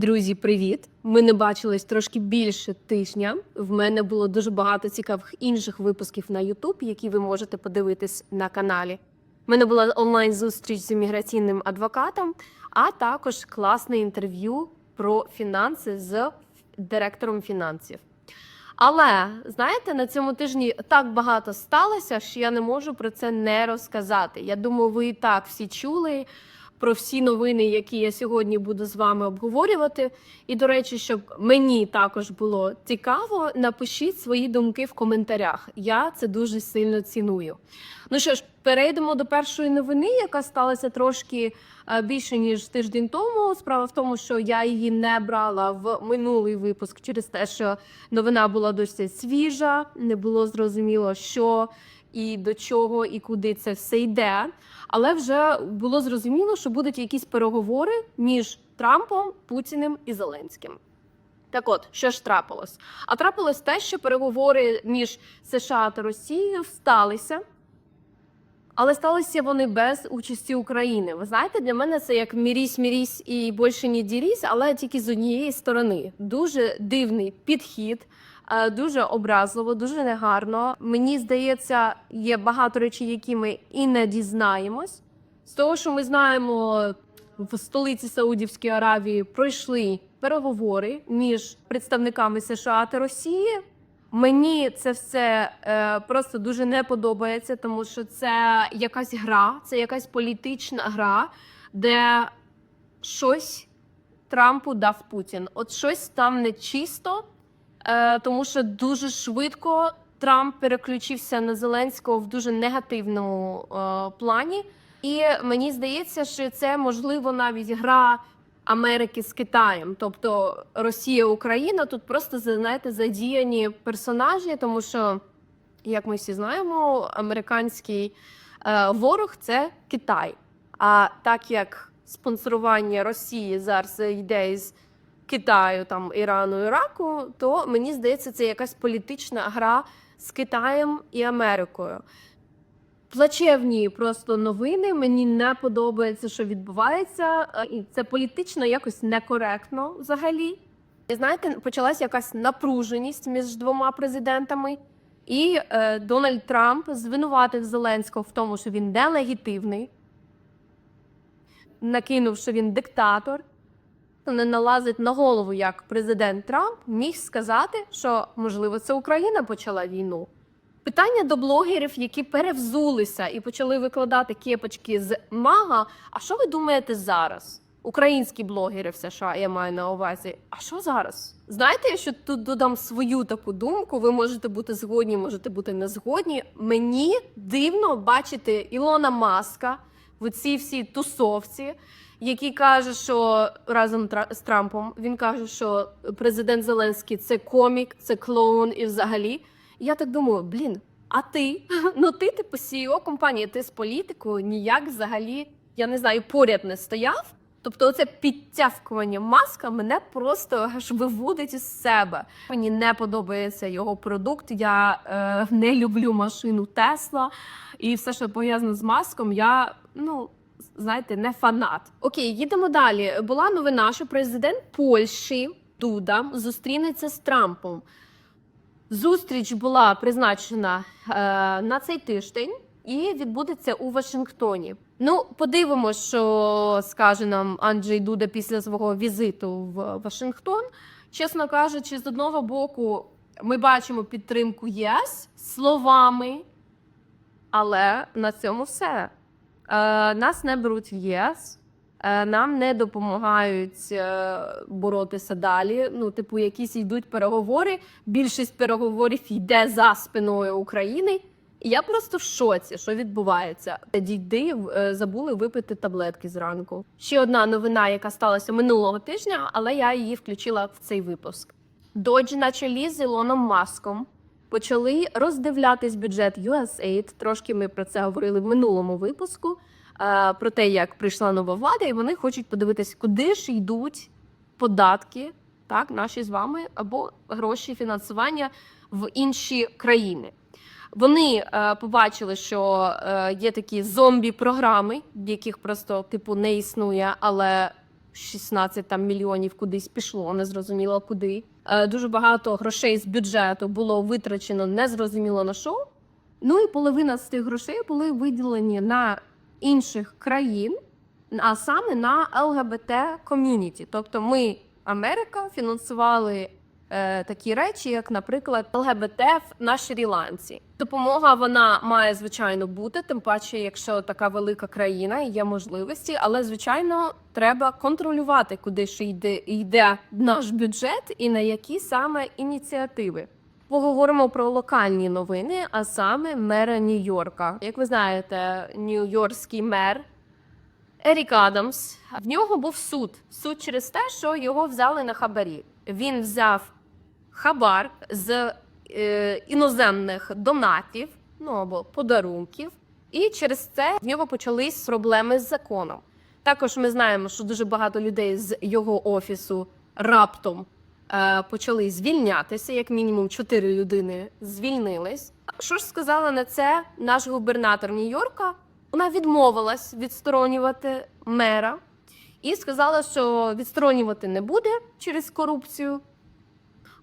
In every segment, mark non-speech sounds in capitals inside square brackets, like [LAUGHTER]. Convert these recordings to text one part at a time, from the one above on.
Друзі, привіт! Ми не бачились трошки більше тижня. В мене було дуже багато цікавих інших випусків на YouTube, які ви можете подивитись на каналі. У мене була онлайн зустріч з імміграційним адвокатом, а також класне інтерв'ю про фінанси з директором фінансів. Але знаєте, на цьому тижні так багато сталося, що я не можу про це не розказати. Я думаю, ви і так всі чули про всі новини, які я сьогодні буду з вами обговорювати. І до речі, щоб мені також було цікаво, напишіть свої думки в коментарях. Я це дуже сильно ціную. Ну що ж, перейдемо до першої новини, яка сталася трошки е, більше ніж тиждень тому. Справа в тому, що я її не брала в минулий випуск через те, що новина була досить свіжа, не було зрозуміло, що і до чого, і куди це все йде. Але вже було зрозуміло, що будуть якісь переговори між Трампом, Путіним і Зеленським. Так от, що ж трапилось? А трапилось те, що переговори між США та Росією сталися. Але сталися вони без участі України. Ви знаєте, для мене це як мірісь, мірісь і більше не дірісь, але тільки з однієї сторони. Дуже дивний підхід, е, дуже образливо, дуже негарно. Мені здається, є багато речей, які ми і не дізнаємось. З того, що ми знаємо, в столиці Саудівської Аравії пройшли переговори між представниками США та Росії. Мені це все е, просто дуже не подобається, тому що це якась гра, це якась політична гра, де щось Трампу дав Путін. От щось там нечисто, е, тому що дуже швидко Трамп переключився на Зеленського в дуже негативному е, плані. І мені здається, що це можливо навіть гра Америки з Китаєм, тобто Росія, Україна тут просто знаєте, задіяні персонажі, тому що, як ми всі знаємо, американський е, ворог це Китай. А так як спонсорування Росії зараз йде із Китаю, там Ірану, Іраку, то мені здається, це якась політична гра з Китаєм і Америкою. Плачевні просто новини. Мені не подобається, що відбувається, е, і це політично якось некоректно взагалі. І знаєте, почалася якась напруженість між двома президентами, і е, Дональд Трамп звинуватив Зеленського в тому, що він нелегітимний, накинув, що він диктатор. Не налазить на голову, як президент Трамп міг сказати, що можливо це Україна почала війну. Питання до блогерів, які перевзулися і почали викладати кепочки з мага. А що ви думаєте зараз? Українські блогери в США, я маю на увазі. А що зараз? Знаєте, я ще тут додам свою таку думку. Ви можете бути згодні, можете бути не згодні. Мені дивно бачити Ілона Маска в цій всій тусовці, який каже, що разом з Трампом він каже, що президент Зеленський це комік, це клоун і взагалі. Я так думаю, блін, а ти? [LAUGHS] Ну ти типу CEO компанії, ти з політикою ніяк взагалі, я не знаю, поряд не стояв. Тобто, оце підтявкування маска мене просто аж виводить із себе. Мені не подобається його продукт. Я е, не люблю машину Тесла і все, що пов'язано з маском, я ну. Знаєте, не фанат. Окей, їдемо далі. Була новина, що президент Польщі Дуда зустрінеться з Трампом. Зустріч була призначена е, на цей тиждень і відбудеться у Вашингтоні. Ну, подивимося, що скаже нам Анджей Дуда після свого візиту в Вашингтон. Чесно кажучи, з одного боку, ми бачимо підтримку ЄС словами, але на цьому все. Е, нас не беруть в ЄС. Е, Нам не допомагають е, боротися далі. Ну, типу, якісь йдуть переговори. Більшість переговорів йде за спиною України. І я просто в шоці, що відбувається. Дійди е, забули випити таблетки зранку. Ще одна новина, яка сталася минулого тижня, але я її включила в цей випуск. Доджі на чолі з Ілоном Маском почали роздивлятись бюджет USAID. Трошки ми про це говорили в минулому випуску. Е, Про те, як прийшла нова влада, і вони хочуть подивитись, куди ж йдуть податки, так, наші з вами, або гроші фінансування в інші країни. Вони е, побачили, що е, є такі зомбі-програми, яких просто типу не існує, але 16 там мільйонів кудись пішло, незрозуміло куди. Е, Дуже багато грошей з бюджету було витрачено незрозуміло на що. Ну і половина з тих грошей були виділені на інших країн, а саме на ЛГБТ ком'юніті. Тобто, ми, Америка, фінансували е, такі речі, як, наприклад, ЛГБТ на Шрі-Ланці. Допомога вона має звичайно бути, тим паче, якщо така велика країна і є можливості, але звичайно треба контролювати, куди ж йде, йде наш бюджет і на які саме ініціативи. Поговоримо про локальні новини, а саме мера Нью-Йорка. Як ви знаєте, нью-йоркський мер Ерік Адамс. В нього був суд. Суд через те, що його взяли на хабарі. Він взяв хабар з е, іноземних донатів, ну або подарунків, і через це в нього почались проблеми з законом. Також ми знаємо, що дуже багато людей з його офісу раптом почали звільнятися, як мінімум чотири людини звільнились. Що ж сказала на це наш губернатор Нью-Йорка? Вона відмовилась відсторонювати мера і сказала, що відсторонювати не буде через корупцію,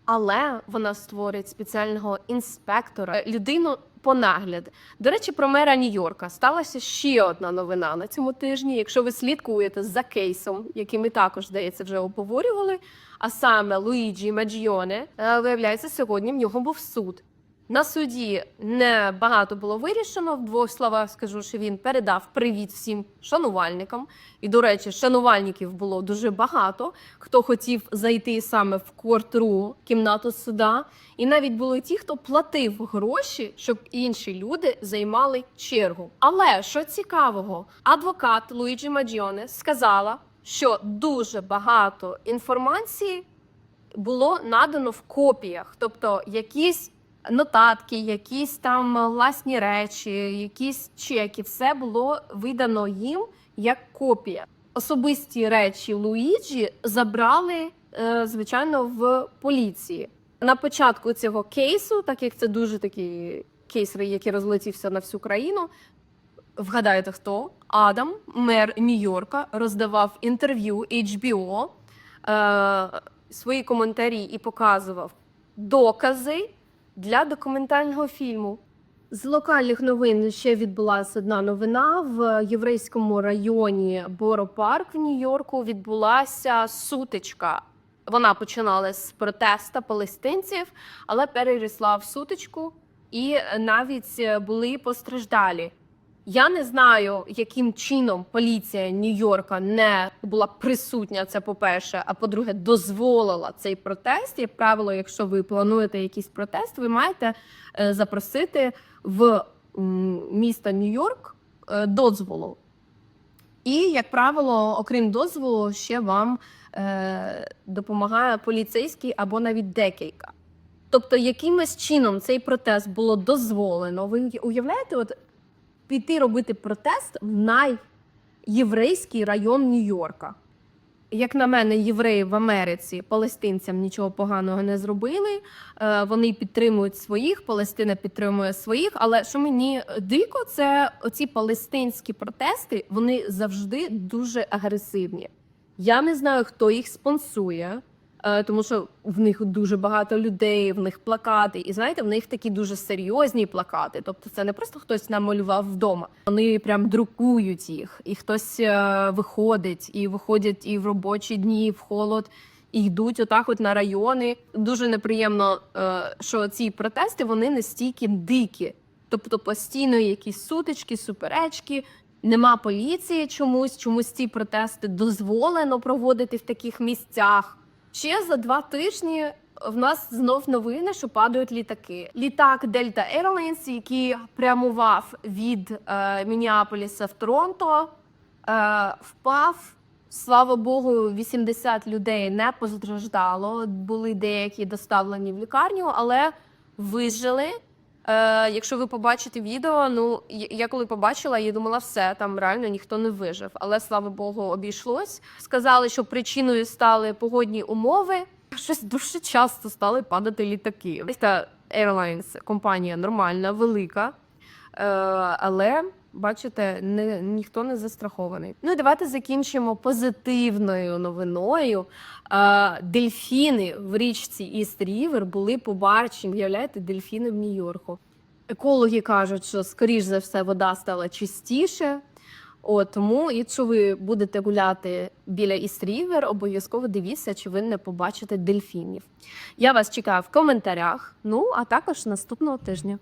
але вона створить спеціального інспектора, людину по нагляд. До речі, про мера Нью-Йорка сталася ще одна новина на цьому тижні. Якщо ви слідкуєте за кейсом, який ми також здається вже обговорювали, а саме Луїджі Маджіоне, е, виявляється, сьогодні в нього був суд. На суді не багато було вирішено. В двох словах скажу, що він передав привіт всім шанувальникам. І, до речі, шанувальників було дуже багато. Хто хотів зайти саме в квартиру, кімнату суда. І навіть були ті, хто платив гроші, щоб інші люди займали чергу. Але що цікавого, адвокат Луїджі Маджіоне сказала, що дуже багато інформації було надано в копіях, тобто якісь нотатки, якісь там власні речі, якісь чеки, все було видано їм як копія. Особисті речі Луїджі забрали, е, звичайно, в поліції. На початку цього кейсу, так як це дуже такий кейс, який розлетівся на всю країну. Вгадаєте, хто? Адам, мер Нью-Йорка, роздавав інтерв'ю HBO, е, свої коментарі і показував докази для документального фільму. З локальних новин ще відбулася одна новина в єврейському районі Боро Парк в Нью-Йорку. Відбулася сутичка. Вона починалась з протеста палестинців, але перерісла в сутичку, і навіть були постраждалі. Я не знаю, яким чином поліція Нью-Йорка не була присутня. Це по-перше, а по-друге, дозволила цей протест. Як правило, якщо ви плануєте якийсь протест, ви маєте е, запросити в місто Нью-Йорк е, дозволу. І, як правило, окрім дозволу, ще вам е, допомагає поліцейський або навіть декілька. Тобто, якимось чином цей протест було дозволено. Ви уявляєте, от піти робити протест в найєврейський район Нью-Йорка. Як на мене, євреї в Америці палестинцям нічого поганого не зробили. Е, Вони підтримують своїх, Палестина підтримує своїх. Але що мені дико, це оці палестинські протести вони завжди дуже агресивні. Я не знаю, хто їх спонсує, тому що в них дуже багато людей, в них плакати, і знаєте, в них такі дуже серйозні плакати. Тобто, це не просто хтось намалював вдома. Вони прям друкують їх, і хтось е, виходить, і виходять і в робочі дні, і в холод. І йдуть отак, от на райони. Дуже неприємно, е, що ці протести вони настільки дикі. Тобто постійно якісь сутички, суперечки, нема поліції чомусь, чомусь ці протести дозволено проводити в таких місцях. Ще за два тижні в нас знов новини, що падають літаки. Літак Delta Airlines, який прямував від е, Мініаполіса в Торонто, е, впав. Слава Богу, 80 людей не постраждало. Були деякі доставлені в лікарню, але вижили. Е, якщо ви побачите відео, ну я коли побачила, я думала, все там реально ніхто не вижив. Але слава Богу, обійшлось. Сказали, що причиною стали погодні умови. Щось дуже часто стали падати літаки. Та Airlines компанія нормальна, велика, е, але Бачите, не, ніхто не застрахований. Ну і давайте закінчимо позитивною новиною. Е, дельфіни в річці Іст Рівер були побачені. Уявляєте, дельфіни в Нью-Йорку. Екологи кажуть, що скоріш за все вода стала чистіше. От, тому, якщо ви будете гуляти біля Іст Рівер, обов'язково дивіться, чи ви не побачите дельфінів. Я вас чекаю в коментарях. Ну а також наступного тижня.